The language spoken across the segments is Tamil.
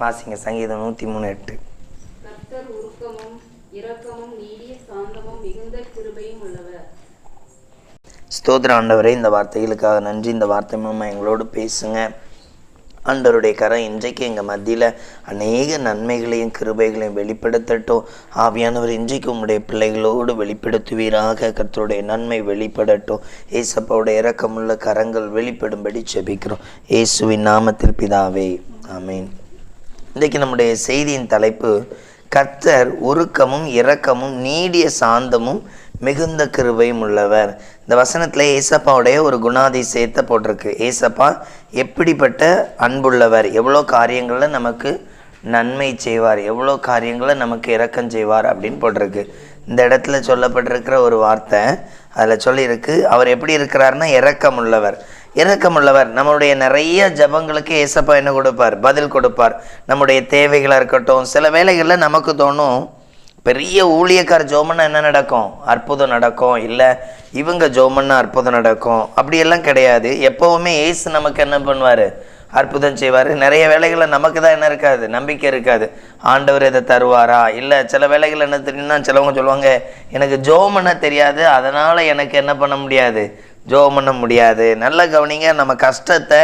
வாசிங்க சங்கீதம் நூற்றி மூணு எட்டு. ஸ்தோத்திர ஆண்டவரே இந்த வார்த்தைகளுக்காக நன்றி. இந்த வார்த்தை மூலமாக எங்களோடு பேசுங்க. ஆண்டவருடைய கரம் இன்றைக்கு எங்கள் மத்தியில் அநேக நன்மைகளையும் கிருபைகளையும் வெளிப்படுத்தட்டும். ஆவியானவர் இன்றைக்கு உம்முடைய பிள்ளைகளோடு வெளிப்படுத்துவீராக. கர்த்தருடைய நன்மை வெளிப்படட்டும். ஏசப்பாவுடைய இரக்கமுள்ள கரங்கள் வெளிப்படும்படி செபிக்கிறோம் இயேசுவின் நாமத்தில் பிதாவே ஆமென். இன்றைக்கு நம்முடைய செய்தியின் தலைப்பு கர்த்தர் உருக்கமும் இரக்கமும் நீடிய சாந்தமும் மிகுந்த கிருபையும் உள்ளவர். இந்த வசனத்தில் ஏசப்பாவுடைய ஒரு குணாதிசயத்தை போட்டிருக்கு. ஏசப்பா எப்படிப்பட்ட அன்புள்ளவர்? எவ்வளோ காரியங்களில் நமக்கு நன்மை செய்வார்? எவ்வளோ காரியங்களை நமக்கு இரக்கம் செய்வார் அப்படின்னு போட்டிருக்கு. இந்த இடத்துல சொல்லப்பட்டிருக்கிற ஒரு வார்த்தை அதில் சொல்லியிருக்கு அவர் எப்படி இருக்கிறாருன்னா இரக்கம் உள்ளவர் இரக்கமுள்ளவர். நம்மளுடைய நிறைய ஜபங்களுக்கு ஏசப்பா என்ன கொடுப்பார்? பதில் கொடுப்பார். நம்முடைய தேவைகளாக இருக்கட்டும் சில வேலைகளில் நமக்கு தோணும் பெரிய ஊழியக்கார் ஜோமன்னா என்ன நடக்கும்? அற்புதம் நடக்கும். இல்லை இவங்க ஜோமன்னா அற்புதம் நடக்கும். அப்படியெல்லாம் கிடையாது. எப்போவுமே ஏசு நமக்கு என்ன பண்ணுவார்? அற்புதம் செய்வார். நிறைய வேலைகளில் நமக்கு தான் என்ன இருக்காது? நம்பிக்கை இருக்காது. ஆண்டவர் இதை தருவாரா? இல்லை சில வேலைகள் என்ன தெரியும்னா சிலவங்க சொல்லுவாங்க எனக்கு ஜோம் தெரியாது அதனால் எனக்கு என்ன பண்ண முடியாது? ஜோம் பண்ண முடியாது. நல்ல கவனிங்க நம்ம கஷ்டத்தை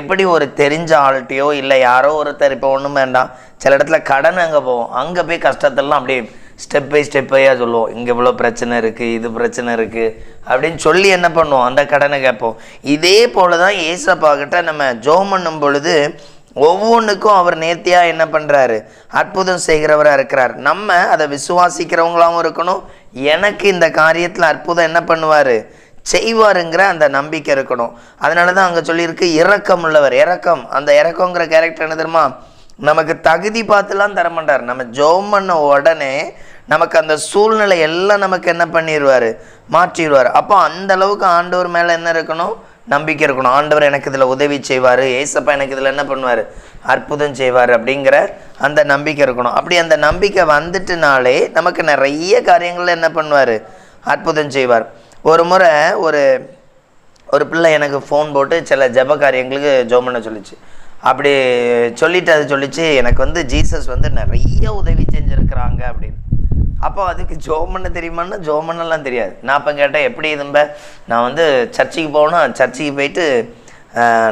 எப்படி ஒரு தெரிஞ்ச ஆள்கிட்டையோ இல்லை யாரோ ஒருத்தர் இப்போ ஒன்றும் வேண்டாம். சில இடத்துல கடன் அங்கே போவோம் அங்கே போய் கஷ்டத்தெல்லாம் அப்படியே ஸ்டெப் பை ஸ்டெப்பையாக சொல்லுவோம். இங்கே இவ்வளோ பிரச்சனை இருக்குது இது பிரச்சனை இருக்குது அப்படின்னு சொல்லி என்ன பண்ணுவோம்? அந்த கடனை கேட்போம். இதே போல தான் ஏசப்பா கிட்ட நம்ம ஜோம் பண்ணும் பொழுது ஒவ்வொன்றுக்கும் அவர் நேர்த்தியாக என்ன பண்ணுறாரு அற்புதம் செய்கிறவராக இருக்கிறார். நம்ம அதை விசுவாசிக்கிறவங்களாகவும் இருக்கணும். எனக்கு இந்த காரியத்தில் அற்புதம் என்ன பண்ணுவார்? செய்வாருங்கிற அந்த நம்பிக்கை இருக்கணும். அதனால தான் அங்கே சொல்லியிருக்கு இறக்கம் உள்ளவர் இறக்கம் அந்த இறக்கங்கிற கேரக்டர் என்ன தெரியுமா? நமக்கு தகுதி பார்த்துலாம் தரமாட்டார் நம்ம ஜோம் பண்ண உடனே நமக்கு அந்த சூழ்நிலை எல்லாம் நமக்கு என்ன பண்ணிடுவார் மாற்றிடுவார் அப்போ அந்த அளவுக்கு ஆண்டவர் மேலே என்ன இருக்கணும்? நம்பிக்கை இருக்கணும். ஆண்டவர் எனக்கு இதில் உதவி செய்வார். ஏசப்பா எனக்கு இதில் என்ன பண்ணுவார்? அற்புதம் செய்வார் அப்படிங்கிற அந்த நம்பிக்கை இருக்கணும். அப்படி அந்த நம்பிக்கை வந்துட்டுனாலே நமக்கு நிறைய காரியங்கள் என்ன பண்ணுவார்? அற்புதம் செய்வார். ஒரு முறை ஒரு ஒரு பிள்ளை எனக்கு ஃபோன் போட்டு சில ஜெப காரியங்களுக்கு ஜோம் பண்ண சொல்லிச்சு. அப்படி சொல்லிட்டு அது சொல்லிச்சு எனக்கு வந்து ஜீசஸ் வந்து நிறைய உதவி செஞ்சுருக்கிறாங்க அப்படின்னு. அப்போ அதுக்கு ஜோம் பண்ண தெரியுமான்னா ஜோம் பண்ணலாம் தெரியாது. நான் அப்போ கேட்டேன் எப்படி இதும்ப நான் வந்து சர்ச்சுக்கு போகணும். சர்ச்சுக்கு போயிட்டு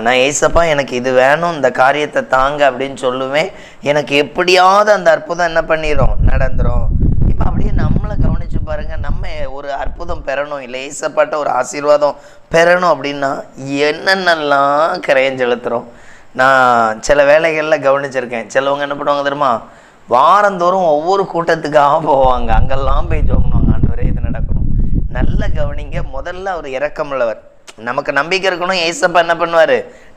நான் ஏசப்பா எனக்கு இது வேணும். இந்த காரியத்தை தாங்க அப்படின்னு சொல்லுவேன். எனக்கு எப்படியாவது அந்த அற்புதம் என்ன பண்ணிடும் நடந்துடும் இப்போ அப்படியே நம்மளை பாருங்கள் பாருங்க நம்ம ஒரு அற்புதம் பெறணும் இல்லை ஏசப்பாட்ட ஒரு ஆசீர்வாதம் பெறணும் அப்படின்னா என்னென்னலாம் கரையஞ்சு செலுத்துகிறோம் நான் சில வேலைகளில் கவனிச்சிருக்கேன். சிலவங்க என்ன பண்ணுவாங்க தெரியுமா? வாரந்தோறும் ஒவ்வொரு கூட்டத்துக்காக போவாங்க. அங்கெல்லாம் போய் ஜோமணுவாங்க ஆண்டவரே இது நடக்கணும். நல்ல கவனிங்க. முதல்ல அவர் இறக்கமுள்ளவர் நமக்கு நம்பிக்கை இருக்கணும். ஏசப்பா என்ன பண்ணுவார்?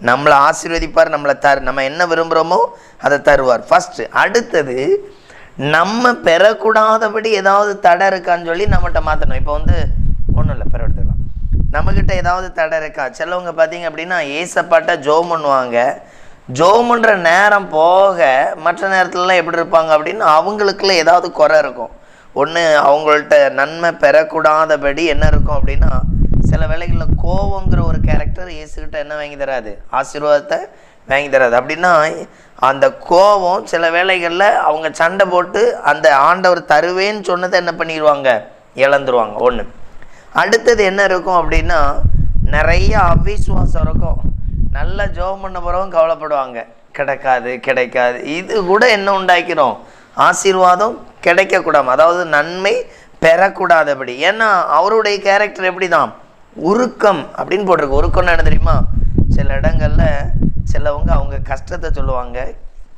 நம்மளை ஆசீர்வதிப்பார் நம்மளை தரு நம்ம என்ன விரும்புகிறோமோ அதை தருவார். ஃபஸ்ட்டு அடுத்தது நம்ம பெறக்கூடாதபடி ஏதாவது தடை இருக்கான்னு சொல்லி நம்மகிட்ட மாற்றணும் இப்போ வந்து ஒன்றும் இல்லை பெற எடுத்துக்கலாம். நம்மக்கிட்ட ஏதாவது தடை இருக்கா? சிலவங்க பார்த்தீங்க அப்படின்னா ஏசப்பாட்ட ஜோம் பண்ணுவாங்க. ஜோம் பண்ணுற நேரம் போக மற்ற நேரத்துலலாம் எப்படி இருப்பாங்க அப்படின்னா அவங்களுக்குள்ள ஏதாவது குறை இருக்கும். ஒன்று அவங்கள்ட்ட நன்மை பெறக்கூடாதபடி என்ன இருக்கும் அப்படின்னா சில வேளைகளில் கோவங்கிற ஒரு கேரக்டர் இயேசுக்கிட்ட என்ன வாங்கி தராது? ஆசீர்வாதத்தை வாங்கி தராது. அப்படின்னா அந்த கோபம் சில வேளைகளில் அவங்க சண்டை போட்டு அந்த ஆண்டவர் தருவேன்னு சொன்னதை என்ன பண்ணிடுவாங்க இழந்துருவாங்க. ஒன்று அடுத்தது என்ன இருக்கும் அப்படின்னா நிறைய அவிஸ்வாசம் இருக்கும். நல்ல ஜோம் பண்ண போகிறவங்க கவலைப்படுவாங்க. கிடைக்காது கிடைக்காது. இது கூட என்ன உண்டாக்கிறோம் ஆசீர்வாதம் கிடைக்கக்கூடாது. அதாவது நன்மை பெறக்கூடாதபடி. ஏன்னா அவருடைய கேரக்டர் எப்படி தான் உருக்கம் அப்படின்னு போட்டிருக்கு. உருக்கம்னு என்ன தெரியுமா? சில இடங்களில் சிலவங்க அவங்க கஷ்டத்தை சொல்லுவாங்க.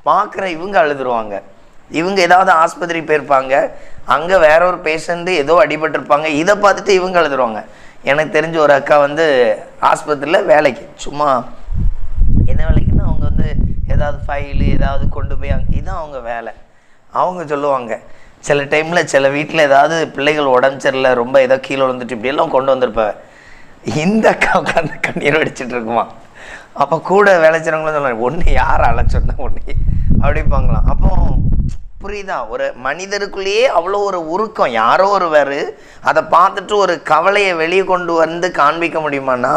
பார்க்குற இவங்க அழுதுருவாங்க. இவங்க ஏதாவது ஆஸ்பத்திரி போயிருப்பாங்க. அங்கே வேற ஒரு பேஷண்ட்டு ஏதோ அடிபட்டிருப்பாங்க. இதை பார்த்துட்டு இவங்க அழுதுருவாங்க. எனக்கு தெரிஞ்ச ஒரு அக்கா வந்து ஆஸ்பத்திரியில் வேலைக்கு. சும்மா என்ன வேலைக்குன்னா அவங்க வந்து ஏதாவது ஃபைலு ஏதாவது கொண்டு போய் அங்கே இதுதான் அவங்க வேலை. அவங்க சொல்லுவாங்க. சில டைமில் சில வீட்டில் ஏதாவது பிள்ளைகள் உடம்பு சரியில்லை ரொம்ப ஏதோ கீழே விழுந்துட்டு இப்படியெல்லாம் கொண்டு வந்திருப்பேன் இந்த அக்கா உட்காந்து கண்ணீர் வடிச்சிட்டு இருக்குமா? அப்போ கூட வேலை சொல்லுவாங்க ஒன்று யார் அழைச்சோன்னா ஒன்று அப்படிப்பாங்களாம் அப்போ புரியுதா? ஒரு மனிதருக்குள்ளேயே அவ்வளோ ஒரு உருக்கம். யாரோ ஒருவர் அதை பார்த்துட்டு ஒரு கவலையை வெளியே கொண்டு வந்து காண்பிக்க முடியுமான்னா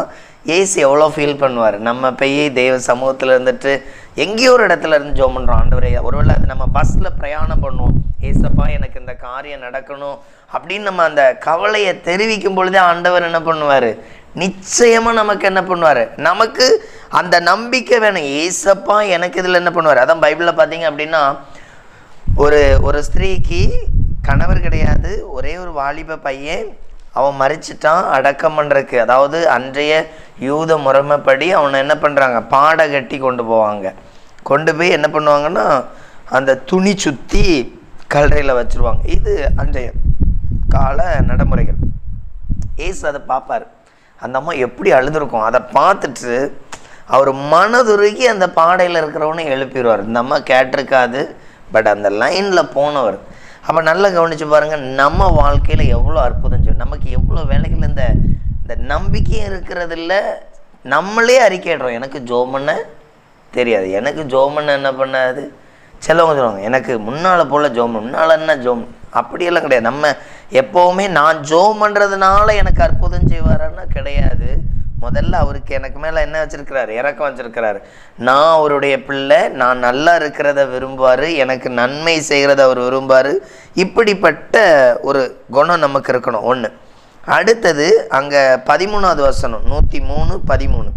ஏசு எவ்வளோ ஃபீல் பண்ணுவார். நம்ம போய் தெய்வ சமூகத்தில் இருந்துட்டு எங்கேயோ ஒரு இடத்துல இருந்து ஜோம் பண்ணுறோம் ஆண்டவரே ஒருவேளை அது நம்ம பஸ்ஸில் பிரயாணம் பண்ணுவோம். ஏசப்பா எனக்கு இந்த காரியம் நடக்கணும் அப்படின்னு நம்ம அந்த கவலையை தெரிவிக்கும் பொழுதே ஆண்டவர் என்ன பண்ணுவார்? நிச்சயமாக நமக்கு என்ன பண்ணுவார்? நமக்கு அந்த நம்பிக்கை வேணும். ஏசப்பா எனக்கு இதில் என்ன பண்ணுவார்? அதான் பைபிளில் பார்த்தீங்க அப்படின்னா ஒரு ஒரு ஸ்திரீக்கு கணவர் கிடையாது. ஒரே ஒரு வாலிப பையன் அவன் மறிச்சிட்டான். அடக்கம் பண்ணுறதுக்கு அதாவது அன்றைய யூத முறைமைப்படி அவனை என்ன பண்ணுறாங்க பாடை கட்டி கொண்டு போவாங்க. கொண்டு போய் என்ன பண்ணுவாங்கன்னா அந்த துணி சுற்றி கல்லறையில் வச்சுருவாங்க. இது அன்றைய கால நடைமுறைகள். ஏசு அதை பார்ப்பார். அந்த அம்மா எப்படி அழுதுருக்கும்? அதை பார்த்துட்டு அவர் மனதுருகி அந்த பாடையில் இருக்கிறவனை எழுப்பிடுவார். இந்த அம்மா கேட்டிருக்காது பட் அந்த லைனில் போனவர். அப்போ நல்லா கவனிச்சு பாருங்கள் நம்ம வாழ்க்கையில் எவ்வளோ அற்புதம் செய்யும் நமக்கு எவ்வளோ வேலைகள் இந்த இந்த நம்பிக்கையும் இருக்கிறதில்ல நம்மளே அறிக்கைடுறோம் எனக்கு ஜோமண்ண தெரியாது. எனக்கு ஜோமண்ண என்ன பண்ணாது? சிலவங்க சொல்லுவாங்க எனக்கு முன்னால் போல் ஜோம் முன்னால் என்ன ஜோம் அப்படியெல்லாம் கிடையாது. நம்ம எப்போவுமே நான் ஜோம் பண்ணுறதுனால எனக்கு அற்புதம் செய்வாரான்னா கிடையாது. முதல்ல அவருக்கு எனக்கு மேலே என்ன வச்சிருக்கிறாரு? இறக்கம் வச்சிருக்கிறாரு. நான் அவருடைய பிள்ளை நான் நல்லா இருக்கிறத விரும்புவார் எனக்கு நன்மை செய்கிறத அவர் விரும்புவார். இப்படிப்பட்ட ஒரு குணம் நமக்கு இருக்கணும். ஒன்று அடுத்தது அங்கே பதிமூணாவது வசனம். நூற்றி மூணு பதிமூணு.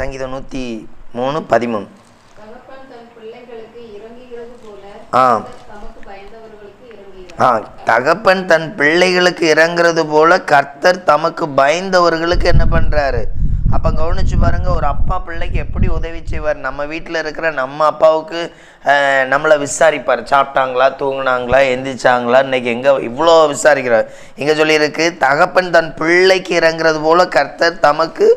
சங்கீதம் நூற்றி மூணு பதிமூணு ஆ தமக்கு பயந்தவர்களுக்கு இறங்குகிறார் ஆ தகப்பன் தன் பிள்ளைகளுக்கு இறங்குறது போல கர்த்தர் தமக்கு பயந்தவர்களுக்கு என்ன பண்றாரு? அப்போ கவனிச்சு பாருங்க ஒரு அப்பா பிள்ளைக்கு எப்படி உதவி செய்வார்? நம்ம வீட்டில் இருக்கிற நம்ம அப்பாவுக்கு நம்மளை விசாரிப்பார். சாப்பிட்டாங்களா தூங்கினாங்களா எந்திரிச்சாங்களா இன்னைக்கு எங்கே இவ்வளோ விசாரிக்கிறார். இங்கே சொல்லியிருக்கு தகப்பன் தன் பிள்ளைக்கு இறங்குறது போல கர்த்தர் தமக்கு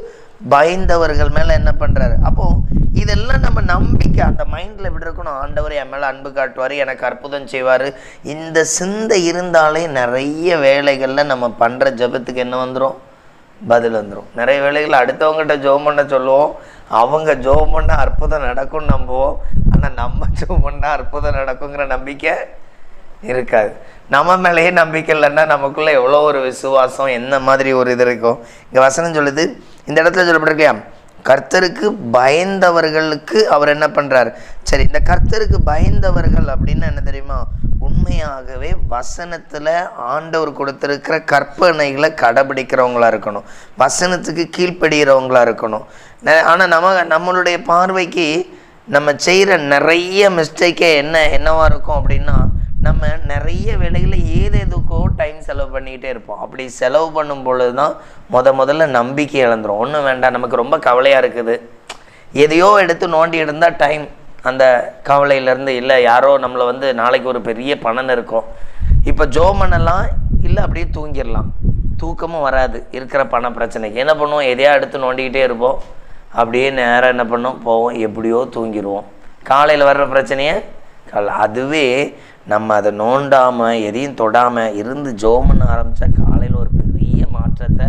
பயந்தவர்கள் மேலே என்ன பண்ணுறாரு அப்போது இதெல்லாம் நம்ம நம்பிக்கை. அந்த மைண்டில் எப்படி இருக்கணும் ஆண்டவர் என் மேலே அன்பு காட்டுவார் எனக்கு அற்புதம் செய்வார். இந்த சிந்தை இருந்தாலே நிறைய வேலைகளில் நம்ம பண்ணுற ஜெபத்துக்கு என்ன வந்துடும் பதில் வந்துடும் நிறைய வேலைகள் அடுத்தவங்ககிட்ட ஜோம் பண்ண சொல்லுவோம். அவங்க ஜோம் பண்ண அற்புதம் நடக்கும்னு நம்புவோம். ஆனால் நம்ம ஜோம் பண்ணால் அற்புதம் நடக்குங்கிற நம்பிக்கை இருக்காது. நம்ம மேலேயே நம்பிக்கை இல்லைன்னா நமக்குள்ளே எவ்வளோ ஒரு விசுவாசம் என்ன மாதிரி ஒரு இது இருக்கும்? இங்கே வசனம் சொல்லுது இந்த இடத்துல சொல்லப்பட்டிருக்கலையா கர்த்தருக்கு பயந்தவர்களுக்கு அவர் என்ன பண்ணுறாரு சரி இந்த கர்த்தருக்கு பயந்தவர்கள் அப்படின்னு என்ன தெரியுமா? உண்மையாகவே வசனத்தில் ஆண்டவர் கொடுத்துருக்கிற கற்பனைகளை கடைபிடிக்கிறவங்களா இருக்கணும். வசனத்துக்கு கீழ்ப்படுகிறவங்களா இருக்கணும். ஆனால் நம்ம நம்மளுடைய பார்வைக்கு நம்ம செய்கிற நிறைய மிஸ்டேக்கே என்ன என்னவா இருக்கும் அப்படின்னா நம்ம நிறைய வேலைகளை ஏதேதுக்கோ டைம் செலவு பண்ணிக்கிட்டே இருப்போம். அப்படி செலவு பண்ணும் பொழுது தான் முத முதல்ல நம்பிக்கை இழந்துரும். ஒன்றும் வேண்டாம் நமக்கு ரொம்ப கவலையாக இருக்குது. எதையோ எடுத்து நோண்டி இருந்தால் டைம் அந்த கவலையிலேருந்து இல்லை யாரோ நம்மளை வந்து நாளைக்கு ஒரு பெரிய பணம் இருக்கும். இப்போ ஜோ பண்ணலாம் இல்லை அப்படியே தூங்கிடலாம். தூக்கமும் வராது. இருக்கிற பண பிரச்சனைக்கு. என்ன பண்ணுவோம்? எதையா எடுத்து நோண்டிக்கிட்டே இருப்போம். அப்படியே நேரம் என்ன பண்ணோம் போவோம். எப்படியோ தூங்கிடுவோம். காலையில் வர்ற பிரச்சனையை காலை அதுவே நம்ம அதை நோண்டாமல் எதையும் தொடாமல் இருந்து ஜோம் பண்ண ஆரம்பித்தா காலையில் ஒரு பெரிய மாற்றத்தை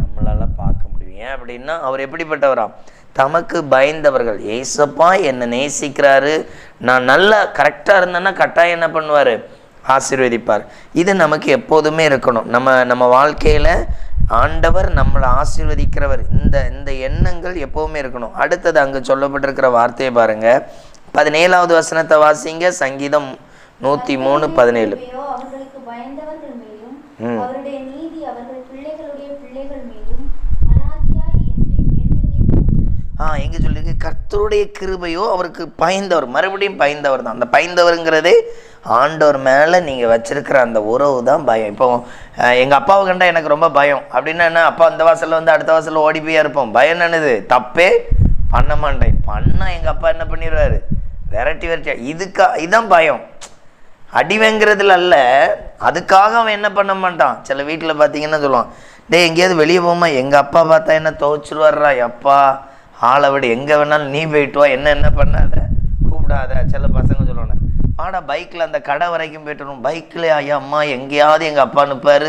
நம்மளால் பார்க்க முடியும். ஏன் அப்படின்னா அவர் எப்படிப்பட்டவராம்? தமக்கு பயந்தவர்கள். ஏசப்பா என்னை நேசிக்கிறாரு. நான் நல்லா கரெக்டாக இருந்தேன்னா கட்டாயம் என்ன பண்ணுவார்? ஆசீர்வதிப்பார். இது நமக்கு எப்போதுமே இருக்கணும். நம்ம நம்ம வாழ்க்கையில் ஆண்டவர் நம்மளை ஆசீர்வதிக்கிறவர். இந்த இந்த எண்ணங்கள் எப்போவுமே இருக்கணும். அடுத்தது அங்கே சொல்லப்பட்டிருக்கிற வார்த்தையை பாருங்கள் பதினேழாவது வசனத்தை வாசிங்க. சங்கீதம் நூற்றி மூணு பதினேழு ஆ எங்கே சொல்லியிருக்கு கர்த்தருடைய கிருபையோ அவருக்கு பயந்தவர் மறுபடியும் பயந்தவர் தான். அந்த பயந்தவருங்கிறதே ஆண்டவர் மேலே நீங்கள் வச்சிருக்கிற அந்த உறவு தான் பயம். இப்போ எங்கள் அப்பாவை கண்டா எனக்கு ரொம்ப பயம். அப்படின்னா என்ன? அப்பா அந்த வாசலில் வந்து அடுத்த வாசலில் ஓடி போயா இருப்போம். பயம் என்னது? தப்பே பண்ண மாட்டேன். பண்ணால் எங்கள் அப்பா என்ன பண்ணிடுவாரு? விரட்டி விரட்டி இதுக்கா இதுதான் பயம். அடிவங்கிறதுல அல்ல அதுக்காக அவன் என்ன பண்ண மாட்டான்? சில வீட்டில் பார்த்தீங்கன்னா சொல்லுவான் டேய் எங்கேயாவது வெளியே போமா எங்கள் அப்பா பார்த்தா என்ன துவைச்சிருவாரா எப்பா ஆளை விட. எங்கே வேணாலும் நீ போயிட்டு வா. என்ன என்ன பண்ணாத? கூப்பிடாத. சில பசங்க சொல்லுவாங்க வாடா பைக்கில் அந்த கடை வரைக்கும் போயிட்டு வரும் பைக்கில் ஐயா அம்மா எங்கேயாவது எங்கள் அப்பா அனுப்பார்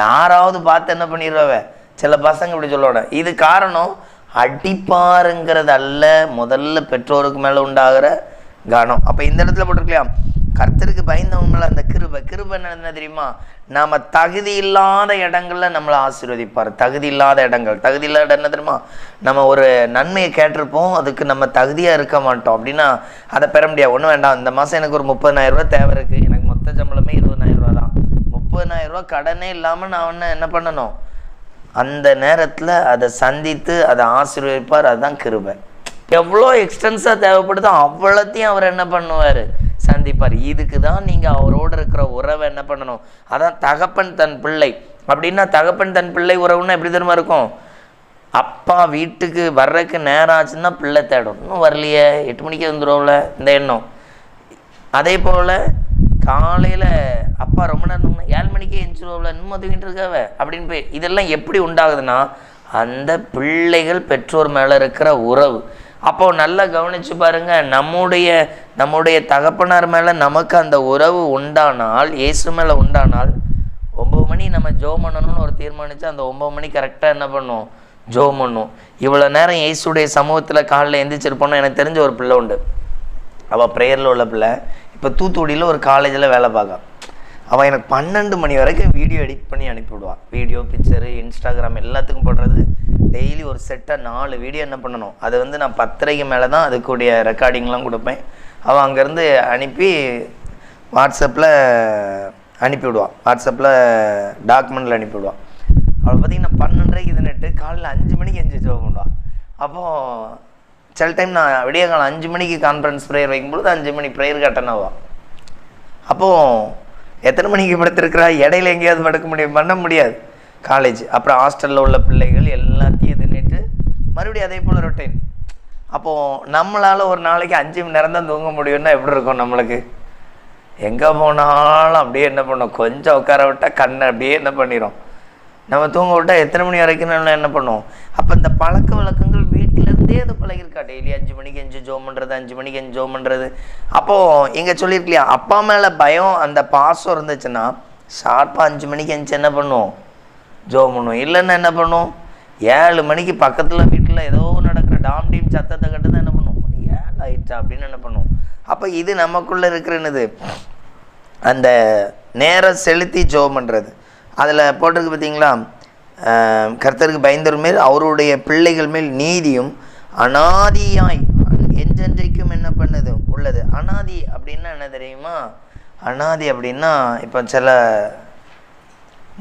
யாராவது பார்த்து என்ன பண்ணிடுவாவே சில பசங்க இப்படி சொல்லுவாங்க. இது காரணம் அடிப்பாருங்கிறது அல்ல முதல்ல பெற்றோருக்கு மேலே உண்டாகிற கனம் அப்போ இந்த இடத்துல போட்டிருக்கலையா கர்த்தருக்கு பயந்தவங்க அந்த கிருபை. கிருபை என்ன தெரியுமா? நாம் தகுதி இல்லாத இடங்களில் நம்மளை ஆசீர்வதிப்பார். தகுதி இல்லாத இடங்கள். தகுதி இல்லாத இடம் என்ன தெரியுமா? நம்ம ஒரு நன்மையை கேட்டிருப்போம். அதுக்கு நம்ம தகுதியாக இருக்க மாட்டோம். அப்படின்னா அதை பெற முடியாது. ஒன்றும் வேண்டாம். இந்த மாதம் எனக்கு ஒரு முப்பதாயிரம் தேவை இருக்குது எனக்கு மொத்த சம்பளமே இருபதாயிரம் தான். முப்பதாயிரம் கடனே இல்லாமல் நான் ஒன்று என்ன பண்ணணும்? அந்த நேரத்தில் அதை சந்தித்து அதை ஆசீர்வதிப்பார். அதுதான் கிருபை. எவ்வளோ எக்ஸ்டென்ஸாக தேவைப்படுதோ அவ்வளோத்தையும் அவர் என்ன பண்ணுவார்? சந்திப்பார். இதுக்கு தான் நீங்கள் அவரோடு இருக்கிற உறவை என்ன பண்ணணும்? அதான் தகப்பன் தன் பிள்ளை. அப்படின்னா தகப்பன் தன் பிள்ளை உறவுன்னா எப்படி தெரியுமா இருக்கும்? அப்பா வீட்டுக்கு வர்றதுக்கு நேரம் ஆச்சுன்னா பிள்ளை தேடும். இன்னும் வரலையே. எட்டு மணிக்கு வந்துடும்ல இந்த எண்ணம். அதே போல் காலையில் அப்பா ரொம்ப நேரம் ஏழு மணிக்கே எந்திரிச்சிருவோம்ல. இன்னும் தூங்கிட்டு இருக்காவ? அப்படின்னு போய் இதெல்லாம் எப்படி உண்டாகுதுன்னா அந்த பிள்ளைகள் பெற்றோர் மேலே இருக்கிற உறவு. அப்போ நல்லா கவனிச்சு பாருங்க நம்முடைய நம்முடைய தகப்பனார் மேலே நமக்கு அந்த உறவு உண்டானால் இயேசு மேலே உண்டானால் ஒம்பது மணி நம்ம ஜோ பண்ணணும்னு ஒரு தீர்மானிச்சு அந்த ஒம்பது மணி கரெக்டாக என்ன பண்ணும்? ஜோ பண்ணும். இவ்வளோ நேரம் இயேசுடைய சமூகத்தில் காலில் எந்திரிச்சிருப்போம்னு எனக்கு தெரிஞ்ச ஒரு பிள்ளை உண்டு. அவள் ப்ரேயரில் உள்ள பிள்ளை. இப்போ தூத்துக்குடியில் ஒரு காலேஜில் வேலை பார்க்கா. அவள் எனக்கு பன்னெண்டு மணி வரைக்கும் வீடியோ எடிட் பண்ணி அனுப்பிவிடுவாள் வீடியோ பிக்சரு இன்ஸ்டாகிராம் எல்லாத்துக்கும் போடுறது. டெய்லி ஒரு செட்டாக நாலு வீடியோ என்ன பண்ணணும்? அது வந்து நான் பத்தரைக்கு மேலே தான் அதுக்குடைய ரெக்கார்டிங்லாம் கொடுப்பேன். அவள் அங்கேருந்து அனுப்பி வாட்ஸ்அப்பில் அனுப்பிவிடுவான் வாட்ஸ்அப்பில் டாக்குமெண்ட்டில் அனுப்பிவிடுவான் அவளை பார்த்தீங்கன்னா பன்னெண்டரைக்கு இது நெட்டு காலையில் அஞ்சு மணிக்கு எஞ்சி ஜோப் பண்ணுவான். அப்போது சில டைம் நான் விடிய காலம் அஞ்சு மணிக்கு கான்ஃபரன்ஸ் ப்ரேயர் வைக்கும்பொழுது அஞ்சு மணி ப்ரேயருக்கு அட்டன் ஆவான் அப்போது எத்தனை மணிக்கு படுத்திருக்கிறா? இடையில எங்கேயாவது படுக்க முடியும்? பண்ண முடியாது. காலேஜ் அப்புறம் ஹாஸ்டலில் உள்ள பிள்ளைகள் எல்லாத்தையும் தின்னுட்டு மறுபடியும் அதே போல் ரொட்டீன் அப்போது நம்மளால் ஒரு நாளைக்கு அஞ்சு மணி நேரம் தான் தூங்க முடியும்னா எப்படி இருக்கும் நம்மளுக்கு? எங்கே போனாலும் அப்படியே என்ன பண்ணுவோம் கொஞ்சம் உட்கார விட்டால் கண்ணை அப்படியே என்ன பண்ணிடும் நம்ம தூங்க விட்டால் எத்தனை மணி வரைக்கும் நம்ம என்ன பண்ணுவோம்? அப்போ இந்த பழக்க வழக்கங்கள் வீட்டிலேருந்தே அது பழகிருக்கா டெய்லி அஞ்சு மணிக்கு அஞ்சு ஜோம் பண்ணுறது அஞ்சு மணிக்கு அஞ்சு ஜோம் பண்ணுறது அப்போது இங்கே சொல்லியிருக்கலையா? அப்பா மேலே பயம் அந்த பாசம் இருந்துச்சுன்னா ஷார்ப்பாக அஞ்சு மணிக்கு அஞ்சு என்ன பண்ணுவோம்? ஜோம் பண்ணுவோம் இல்லைன்னா என்ன பண்ணுவோம் ஏழு மணிக்கு பக்கத்தில் வீட்டில் ஏதோ நடக்கிற டாம் டீம் சத்தத்தை கட்டு தான் என்ன பண்ணுவோம் மணி ஏழு ஆயிடுச்சா அப்படின்னு என்ன பண்ணுவோம் அப்போ இது நமக்குள்ளே இருக்கிற என்னது? அந்த நேரம் செலுத்தி ஜோம் பண்ணுறது அதில் போட்டிருக்கு பார்த்தீங்களா கர்த்தருக்கு பயந்தவர் மேல் அவருடைய பிள்ளைகள் மேல் நீதியும் அனாதியாய் என்றென்றைக்கும் என்ன பண்ணது? உள்ளது. அனாதி அப்படின்னா என்ன தெரியுமா? அனாதி அப்படின்னா இப்போ சில